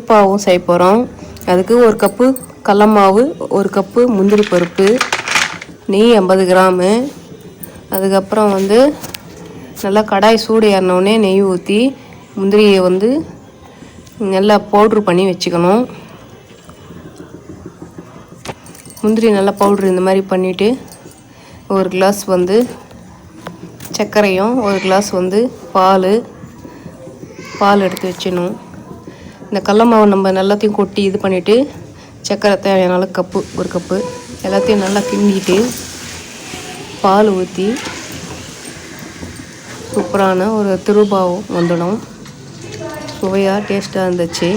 உப்பாவும் செய்ய போகிறோம் அதுக்கு ஒரு கப்பு கடல மாவு ஒரு கப்பு முந்திரி பருப்பு நெய் ஐம்பது கிராமு. அதுக்கப்புறம் வந்து நல்லா கடாய் சூடு ஏறினோடனே நெய் ஊற்றி முந்திரியை வந்து நல்லா பவுட்ரு பண்ணி வச்சுக்கணும். முந்திரி நல்லா பவுட்ரு இந்த மாதிரி பண்ணிவிட்டு ஒரு கிளாஸ் வந்து சர்க்கரையும் ஒரு கிளாஸ் வந்து பால் பால் எடுத்து வச்சிடணும். இந்த கடல மாவு நம்ம எல்லாத்தையும் கொட்டி இது பண்ணிவிட்டு சர்க்கரை தேவையான கப்பு ஒரு கப்பு எல்லாத்தையும் நல்லா கிண்டிட்டு பால் ஊற்றி சூப்பரான ஒரு திருபாவும் வந்துடும் சுவையாக டேஸ்ட்டாக இருந்துச்சு.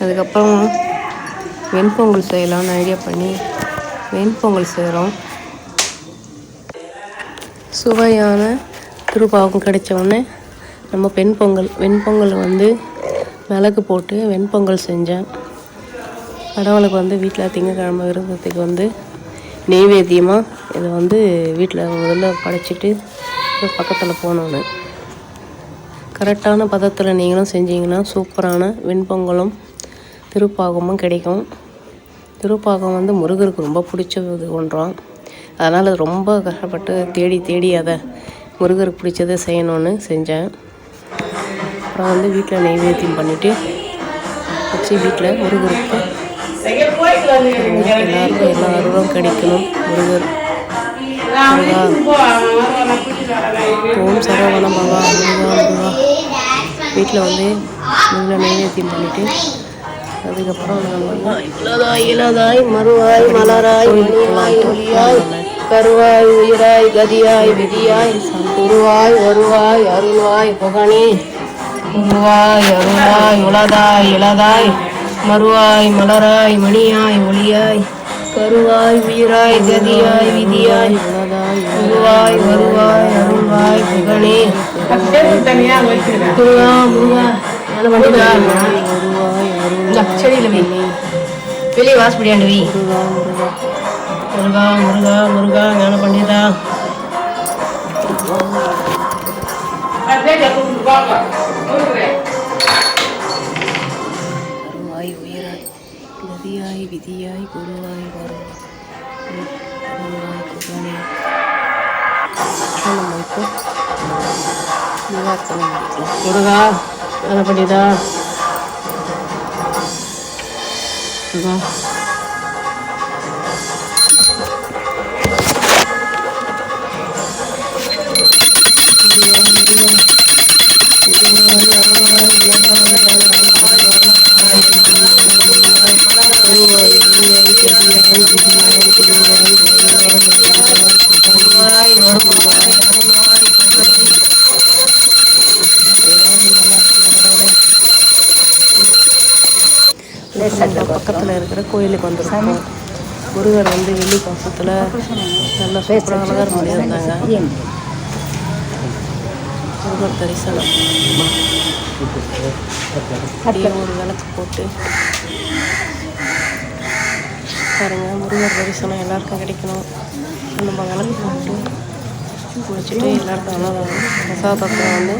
அதுக்கப்புறம் வெண்பொங்கல் செய்யலாம்னு ஐடியா பண்ணி வெண்பொங்கல் செய்கிறோம் சுவையான திருப்பாவும் கிடைச்ச உடனே நம்ம பெண் பொங்கல் வெண்பொங்கல் வந்து மிளகு போட்டு வெண்பொங்கல் செஞ்சேன். கடவுளுக்கு வந்து வீட்டில் திங்கக்கிழமை விருந்தத்துக்கு வந்து நெய்வேத்தியமாக இதை வந்து வீட்டில் முதல்ல படைச்சிட்டு பக்கத்தில் போனோன்னு. கரெக்டான பதத்தில் நீங்களும் செஞ்சீங்கன்னா சூப்பரான வெண்பொங்கலும் திருப்பாகமும் கிடைக்கும். திருப்பாகம் வந்து முருகருக்கு ரொம்ப பிடிச்சது ஒன்றாம். அதனால் ரொம்ப கஷ்டப்பட்டு தேடி தேடி அதை முருகருக்கு பிடிச்சதை செய்யணும்னு செஞ்சேன். அப்புறம் வந்து வீட்டில் நெய்வேத்தியம் பண்ணிவிட்டு வச்சு வீட்டில் முருகருக்கு எல்லாருக்கும் எல்லா அருளும் கிடைக்கணும். முருகர் முருகா ஓம் சரவண பவா முருகா முருகா. வீட்டில் வந்து முருகனை நெய்வேத்தியம் பண்ணிவிட்டு அதுக்கப்புறம் நான் வந்து இளதாய் இளதாய் மறுவாய் மலராய் மணிவாய் ஒளியாய் கருவாய் உயிராய் கதியாய் விதியாய் உருவாய் வருவாய் அருள்வாய் புகனே. உருவாய் அருளாய் உளதாய் இளதாய் மறுவாய் மலராய் மணியாய் ஒளியாய் கருவாய் உயிராய் கதியாய் விதியாய் உருவாய் வருவாய் அருள்வாய் புகனே முருகா முருகா செடியில் வை. வெளியே வாசப்படியாண்டு வை. முருகா முருகா முருகா ஞான பண்ணிதா விதியாய் குருவாய் வரும் வருவாய் நம்ம இப்போ முடிக்கலாம் முருகா நல்லபடிதா முருகா. பக்கத்தில் இருக்கிற கோயிலுக்கு வந்திருக்கோம். முருகர் வந்து வெள்ளி பாசத்தில் நல்ல சூப்பராக பண்ணியிருந்தாங்க. முருகர் தரிசனம். அப்படியே ஒரு விளக்கு போட்டு. பாருங்க முருகர் தரிசனம் எல்லாருக்கும் கிடைக்கணும். நம்ம விளக்கு போட்டு குளிச்சுட்டு எல்லாருக்கும் அன்னதானம் பிரசாதத்தை வந்து